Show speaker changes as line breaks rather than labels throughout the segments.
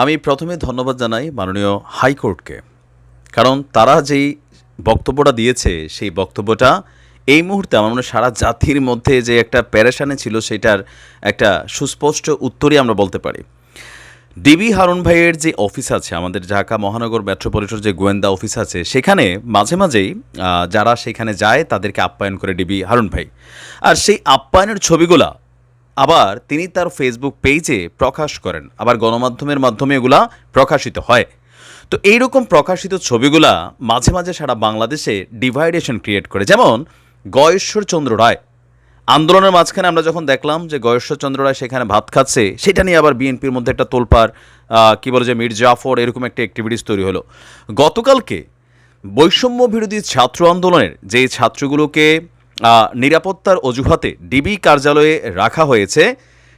আমি প্রথমে ধন্যবাদ জানাই মাননীয় হাইকোর্টকে। কারণ তারা যেই বক্তব্যটা দিয়েছে, সেই বক্তব্যটা এই মুহূর্তে আমার মনে সারা জাতির মধ্যে যে একটা প্যারেশানে ছিল, সেটার একটা সুস্পষ্ট উত্তরই আমরা বলতে পারি। ডিবি হারুন ভাইয়ের যে অফিস আছে, আমাদের ঢাকা মহানগর মেট্রোপলিটন যে গোয়েন্দা অফিস আছে, সেখানে মাঝে মাঝেই যারা সেখানে যায়, তাদেরকে আপ্যায়ন করে ডিবি হারুন ভাই। আর সেই আপ্যায়নের ছবিগুলা আবার তিনি তার ফেসবুক পেজে প্রকাশ করেন। আবার গণমাধ্যমের মাধ্যমে এগুলা প্রকাশিত হয়। তো এইরকম প্রকাশিত ছবিগুলা মাঝে মাঝে সারা বাংলাদেশে ডিভাইডেশন ক্রিয়েট করে। যেমন গয়েশ্বর চন্দ্র রায়। আন্দোলনের মাঝখানে আমরা যখন দেখলাম যে গয়েশ্বরচন্দ্র রায় সেখানে ভাত খাচ্ছে, সেটা নিয়ে আবার বিএনপির মধ্যে একটা তোলপার কী বলে যে মীর জাফর, এরকম একটা অ্যাক্টিভিটিস তৈরি হলো। গতকালকে বৈষম্য বিরোধী ছাত্র আন্দোলনের যে ছাত্রগুলোকে নিরাপত্তার অজুহাতে ডিবি কার্যালয়ে রাখা হয়েছে।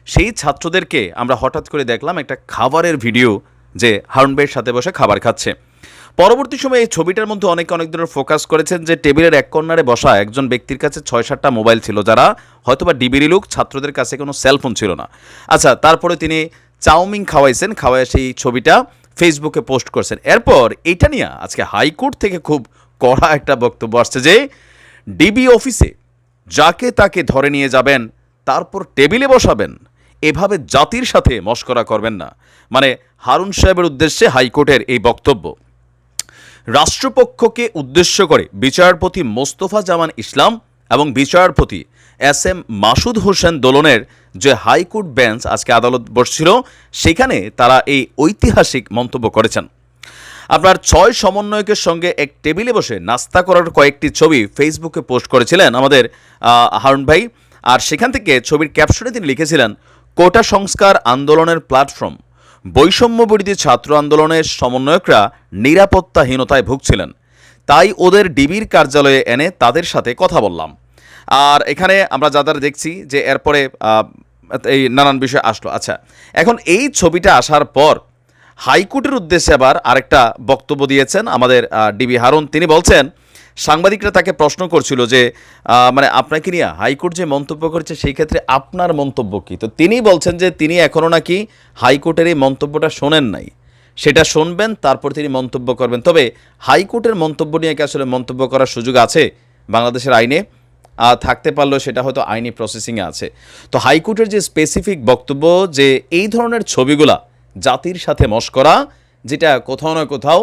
সেই ছাত্রদেরকে আমরা হঠাৎ করে দেখলাম একটা খাবারের ভিডিও যে হারুন ভাইয়ের সাথে বসে খাবার খাচ্ছে। পরবর্তী সময়ে এই ছবিটার মধ্যে অনেকে অনেক ধরনের ফোকাস করেছেন যে টেবিলের এক কর্নারে বসা একজন ব্যক্তির কাছে ছয় সাতটা মোবাইল ছিল যারা হয়তোবা ডিবিরি লোক ছাত্রদের কাছে কোনো সেলফোন ছিল না। আচ্ছা তারপরে তিনি চাউমিন খাওয়াইছেন খাওয়াই সেই ছবিটা ফেসবুকে পোস্ট করছেন। এরপর এটা নিয়ে আজকে হাইকোর্ট থেকে খুব কড়া একটা বক্তব্য আসছে যে ডিবি অফিসে, যাকে তাকে ধরে নিয়ে যাবেন, তারপর টেবিলে বসাবেন, এভাবে জাতির সাথে মস্করা করবেন না। মানে হারুন সাহেবের উদ্দেশ্যে হাইকোর্টের এই বক্তব্য। রাষ্ট্রপক্ষকে উদ্দেশ্য করে বিচারপতি মোস্তফা জামান ইসলাম এবং বিচারপতি এস এম মাসুদ হোসেন দোলনের যে হাইকোর্ট বেঞ্চ আজকে আদালত বসছিল, সেখানে তারা এই ঐতিহাসিক মন্তব্য করেছেন। আপনার ছয় সমন্বয়কের সঙ্গে এক টেবিলে বসে নাস্তা করার কয়েকটি ছবি ফেসবুকে পোস্ট করেছিলেন আমাদের হারুন ভাই। আর সেখান থেকে ছবির ক্যাপশনে তিনি লিখেছিলেন, কোটা সংস্কার আন্দোলনের প্ল্যাটফর্ম। বৈষম্য বিরোধী ছাত্র আন্দোলনের সমন্বয়করা নিরাপত্তাহীনতায় ভুগছিলেন। তাই ওদের ডিবির কার্যালয়ে এনে তাদের সাথে কথা বললাম। আর এখানে আমরা যাদের দেখছি যে এরপরে এই নানান বিষয় আসলো। আচ্ছা এখন এই ছবিটা আসার পর হাইকোর্টের উদ্দেশ্যে আবার আরেকটা বক্তব্য দিয়েছেন আমাদের ডিবি হারুন। তিনি বলছেন, সাংবাদিকরা তাকে প্রশ্ন করছিল যে মানে আপনাকে নিয়ে হাইকোর্ট যে মন্তব্য করেছে সেই ক্ষেত্রে আপনার মন্তব্য কী? তো তিনি বলছেন যে তিনি এখনও নাকি হাইকোর্টের এই মন্তব্যটা শোনেন নাই। সেটা শুনবেন, তারপর তিনি মন্তব্য করবেন। তবে হাইকোর্টের মন্তব্য নিয়ে কি আসলে মন্তব্য করার সুযোগ আছে বাংলাদেশের আইনে? থাকতে পারলেও সেটা হয়তো আইনি প্রসেসিংয়ে আছে। তো হাইকোর্টের যে স্পেসিফিক বক্তব্য যে এই ধরনের ছবিগুলা জাতির সাথে মস্করা যেটা কোথাও না কোথাও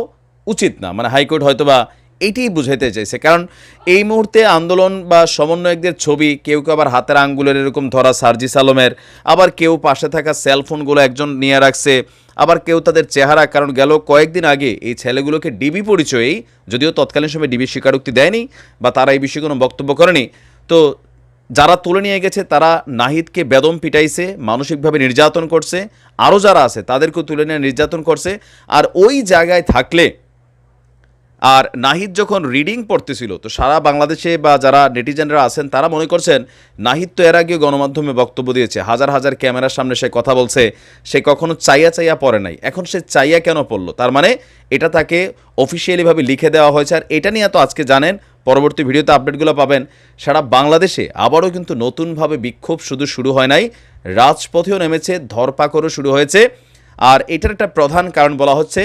উচিত না। মানে হাইকোর্ট হয়তোবা এইটাই বুঝাইতে চাইছে। কারণ এই মুহূর্তে আন্দোলন বা সমন্বয়কদের ছবি, কেউ কেউ আবার হাতের আঙ্গুলের এরকম ধরা সার্জিস আলমের, আবার কেউ পাশে থাকা সেলফোনগুলো একজন নিয়ে রাখছে, আবার কেউ তাদের চেহারা, কারণ গেল কয়েকদিন আগে এই ছেলেগুলোকে ডিবি পরিচয়েই, যদিও তৎকালীন সময় ডিবি স্বীকারোক্তি দেয়নি বা তারা এই বিষয়ে কোনো বক্তব্য করেনি। তো যারা তুলে নিয়ে গেছে, তারা নাহিদকে বেদম পিটাইছে, মানসিকভাবে নির্যাতন করছে। আরও যারা আছে, তাদেরকেও তুলে নিয়ে নির্যাতন করছে। আর ওই জায়গায় থাকলে আর নাহিদ যখন রিডিং পড়তেছিল, তো সারা বাংলাদেশে বা যারা নেটিজেনরা আছেন, তারা মনে করছেন, নাহিদ তো এর আগেও গণমাধ্যমে বক্তব্য দিয়েছে, হাজার হাজার ক্যামেরার সামনে সে কথা বলছে, সে কখনো চাইয়া চাইয়া পড়ে নাই। এখন সে চাইয়া কেন পড়ল? তার মানে এটা তাকে অফিসিয়ালিভাবে লিখে দেওয়া হয়েছে, আর এটা নিয়ে তো আজকে জানেন, পরবর্তী ভিডিওতে আপডেটগুলো পাবেন। সারা বাংলাদেশে আবারও কিন্তু নতুনভাবে বিক্ষোভ শুধু শুরু হয় নাই, রাজপথেও নেমেছে, ধরপাকড়ও শুরু হয়েছে, আর এটার একটা প্রধান কারণ বলা হচ্ছে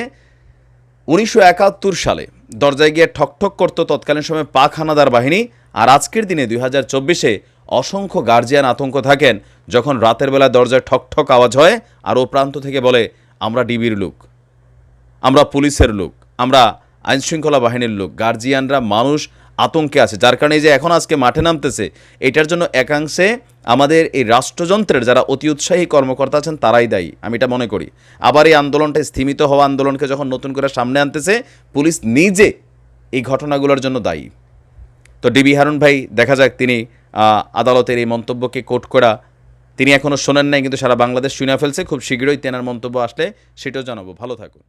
উনিশশো একাত্তর সালে দরজায় গিয়ে ঠকঠক করত তৎকালীন সময় পাক হানাদার বাহিনী, আর আজকের দিনে দুই হাজার চব্বিশে অসংখ্য গার্জিয়ান আতঙ্ক থাকেন যখন রাতের বেলা দরজায় ঠকঠক আওয়াজ হয় আর ও প্রান্ত থেকে বলে, আমরা ডিবির লোক, আমরা পুলিশের লোক, আমরা আইনশৃঙ্খলা বাহিনীর লোক গার্জিয়ানরা মানুষ আতঙ্কে আছে, যার কারণে এই যে এখন আজকে মাঠে নামতেছে, এটার জন্য একাংশে আমাদের এই রাষ্ট্রযন্ত্রের যারা অতি উৎসাহী কর্মকর্তা আছেন, তারাই দায়ী, আমি এটা মনে করি। আবার এই আন্দোলনটা স্থিমিত হওয়া আন্দোলনকে যখন নতুন করে সামনে আনতেছে, পুলিশ নিজে এই ঘটনাগুলোর জন্য দায়ী। তো ডিবি হারুন ভাই, দেখা যাক তিনি আদালতের এই মন্তব্যকে কোট করা, তিনি এখনও শোনেন নাই, কিন্তু সারা বাংলাদেশ শুনে ফেলছে, খুব শীঘ্রই তেনার মন্তব্য আসলে সেটাও জানাব। ভালো থাকুন।